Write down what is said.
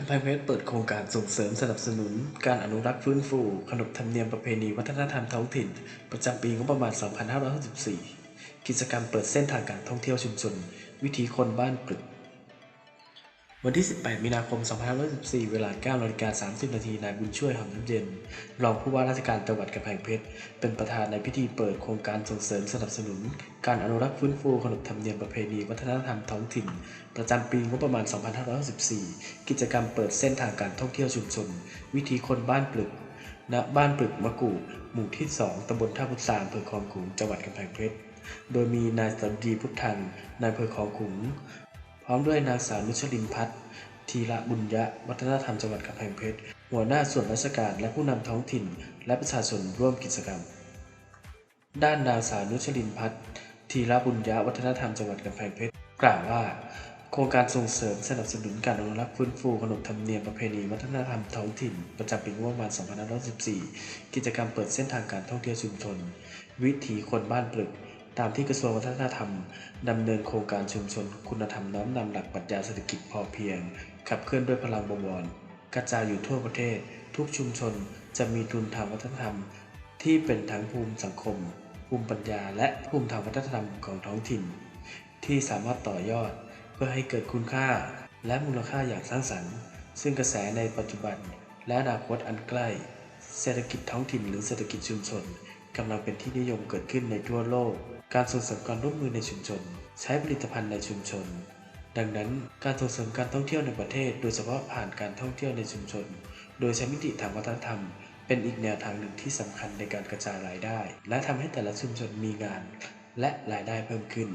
กำแพงเพชรเปิดโครงการส่งเสริมสนับสนุน การอนุรักษ์ฟื้นฟู ขนบธรรมเนียมประเพณีวัฒนธรรมท้องถิ่น ประจำปีงบประมาณ 2564 กิจกรรมเปิดเส้นทางการท่องเที่ยวชุมชน วิถีคนบ้านปรึก วันที่ 18 มีนาคม 2514 เวลา9นาฬิกา30 นาที นายบุญช่วยหอมน้ำเย็น รองผู้ว่าราชการจังหวัดกำแพงเพชร เป็นประธานในพิธีเปิดโครงการส่งเสริมสนับสนุน การอนุรักษ์ฟื้นฟูขนบธรรมเนียมประเพณีวัฒนธรรมท้องถิ่น ประจำปีงบประมาณ 2564 กิจกรรมเปิดเส้นทางการท่องเที่ยวชุมชน วิถีคนบ้านปลึก ณ บ้านปลึกมะกูหมู่ที่ 2ตำบลท่าพุทธาอำเภอคลองขุง จังหวัดกำแพงเพชรโดยมีนายสันดีพุทธังนายอำเภอคลองขุง ร้อมด้วยนางสาวนุชลินพัฒน์ทีระบุญยะ วัฒนธรรมจังหวัดกำแพงเพชร หัวหน้าส่วนราชการและผู้นำท้องถิ่น และประชาชนร่วมกิจกรรม ด้านนางสาวนุชลินพัฒน์ทีระบุญยะ วัฒนธรรมจังหวัดกำแพงเพชร กล่าวว่า โครงการส่งเสริมสนับสนุนการอนุรักษ์ฟื้นฟูขนบธรรมเนียมประเพณีวัฒนธรรมท้องถิ่น ประจำปีงบประมาณ 2514 กิจกรรมเปิดเส้นทางการท่องเที่ยวชุมชน วิถีคนบ้านปลึก ตามที่กระทรวงวัฒนธรรมดำเนินโครงการชุมชนคุณธรรมน้อมนำหลักปรัชญาเศรษฐกิจพอเพียง ขับเคลื่อนด้วยพลังบวร กระจายอยู่ทั่วประเทศ ทุกชุมชนจะมีทุนทางวัฒนธรรม ที่เป็นทั้งภูมิสังคม ภูมิปัญญา และภูมิทางวัฒนธรรมของท้องถิ่น ที่สามารถต่อยอด เพื่อให้เกิดคุณค่า และมูลค่าอย่างสร้างสรรค์ ซึ่งกระแสในปัจจุบัน และอนาคตอันใกล้ เศรษฐกิจท้องถิ่นหรือเศรษฐกิจชุมชน กำลังเป็นที่นิยมเกิดขึ้นในทั่วโลก การส่งเสริมการร่วมมือในชุมชน ใช้ผลิตภัณฑ์ในชุมชน ดังนั้นการส่งเสริมการท่องเที่ยวในประเทศ โดยเฉพาะผ่านการท่องเที่ยวในชุมชน โดยใช้มิติทางวัฒนธรรม เป็นอีกแนวทางหนึ่งที่สำคัญในการกระจายรายได้ และทำให้แต่ละชุมชนมีงาน และรายได้เพิ่มขึ้น